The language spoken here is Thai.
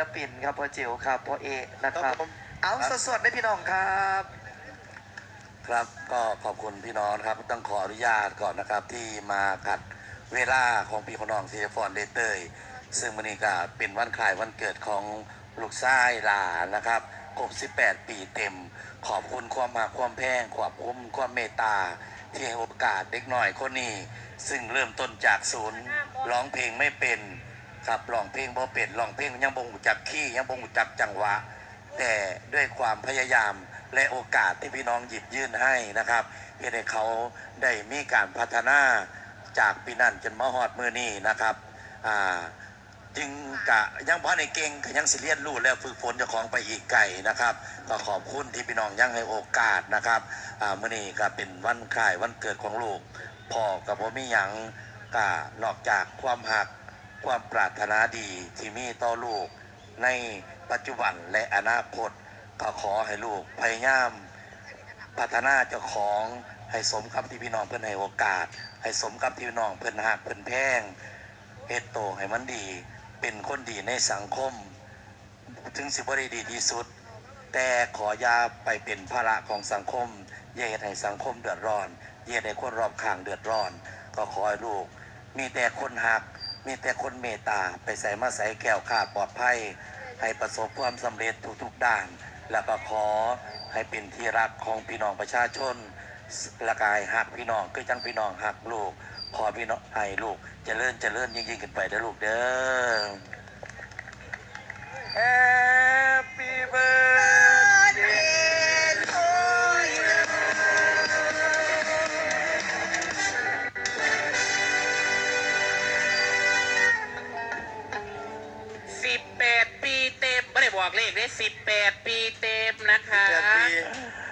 ลปินครับพ่อจิ๋วครับพ่อเอกนะครับ ครับผม เอาสดๆได้พี่น้องครับครับก็ขอบคุณพี่น้องนะครับ ต้องขออนุญาตก่อนนะครับที่มากัดเวลาของพี่คนน้องซีฟอนเดเตยซึ่งวันนี้ก็เป็นวันคล้ายวันเกิดของลูกชายหลานนะครับครบ18 ปีเต็ม ขอบคุณความมาความแพงขอบคุณความเมตตา ที่ให้โอกาสเด็กหน่อยคนนี้ ซึ่งเริ่มต้นจากศูนย์ร้องเพลงไม่เป็น ครับร้องเพลงบ่เป็นร้องเพลงยังบ่งจักขี้ยังบ่งจักจังหวะ แต่ด้วยความพยายามและโอกาสที่พี่น้องหยิบยื่นให้นะครับเพื่อให้เขาได้มีการพัฒนาจากปีนั้นจนมาฮอดมือนี้นะครับอ่าจึงกะยังพอในเก่งกยังสิเรียนรู้และฝึกฝนเจ้าของไปอีกไกลนะครับ ก็ขอบคุณที่พี่น้องยังให้โอกาสนะครับอ่ามื่อนี้ก็เป็นวันคล้ายวันเกิดของลูกพ่อกับพ่มีหยังก็นอกจากความหัก ความปรารถนาดีที่มีต่อลูก ในปัจจุบันและอนาคต ก็ขอให้ลูกพยายามพัฒนาเจ้าของให้สมกับที่พี่น้องเพื่อนให้โอกาส ให้สมกับที่พี่น้องเพื่อนหักเพื่อนแพงเฮ็ดโตให้มันดี เป็นคนดีในสังคม ถึงสิบ่ได้ดีที่สุด แต่ขอยาไปเป็นภาระของสังคมอย่าเฮ็ดให้สังคมเดือดร้อนอย่าเฮ็ดให้คนรอบข้างเดือดร้อน ก็ขอให้ลูก มีแต่คนหัก มีแต่คนเมตตาไปใส่มาใส่แก้วขาดปลอดภัย ให้ประสบความสำเร็จทุกๆด้าน แล้วก็ขอให้เป็นที่รักของพี่น้องประชาชนละกายหักพี่น้องก็จังพี่น้องหักลูก ขอพี่น้องให้ลูกเจริญเจริญยิ่งๆขึ้นไปเด้อลูกเด้อ อกเลขได้สิบแปดปีเต็มนะคะ